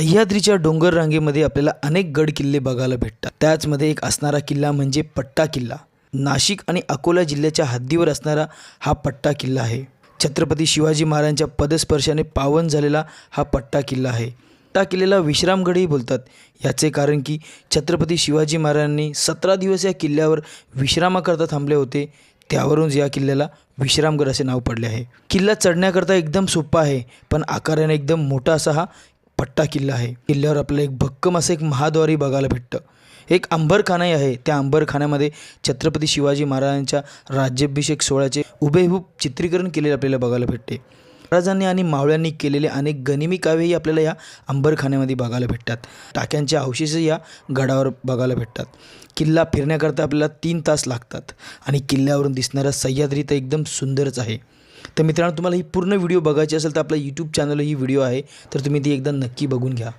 सह्याद्रीच्या डोंगर रांगेमध्ये आपल्याला अनेक गड किल्ले बघायला भेटतात. त्याचमध्ये एक असणारा किल्ला म्हणजे पट्टा किल्ला. नाशिक आणि अकोला जिल्ह्याच्या हद्दीवर असणारा हा पट्टा किल्ला आहे. छत्रपती शिवाजी महाराजांच्या पदस्पर्शाने पावन झालेला हा पट्टा किल्ला आहे. पट्टा किल्ल्याला विश्रामगडही बोलतात. याचे कारण की छत्रपती शिवाजी महाराजांनी सतरा दिवस या किल्ल्यावर विश्रामाकरता थांबले होते. त्यावरून या किल्ल्याला विश्रामगड असे नाव पडले आहे. किल्ला चढण्याकरता एकदम सोपा आहे पण आकाराने एकदम मोठा असा हा पट्टा किल्ला आहे. किल्ल्यावर आपल्याला एक भक्कम असं एक महाद्वारी बघायला भेटतं. एक अंबरखानाही आहे. त्या अंबरखान्यामध्ये छत्रपती शिवाजी महाराजांच्या राज्याभिषेक सोहळ्याचे हुबेहूब चित्रीकरण केलेले आपल्याला बघायला भेटते. महाराजांनी आणि मावळ्यांनी केलेले अनेक गनिमी काव्यही आपल्याला या अंबरखान्यामध्ये बघायला भेटतात. टाक्यांचे अवशेषही या गडावर बघायला भेटतात. किल्ला फिरण्याकरता आपल्याला तीन तास लागतात आणि किल्ल्यावरून दिसणारा सह्याद्री तर एकदम सुंदरच आहे. तर मित्रांनो तुम्हाला ही पूर्ण व्हिडिओ बघायची असेल तर आपला यूट्यूब चॅनल ही व्हिडिओ आहे. तर तुम्ही ती एकदा नक्की बघून घ्या.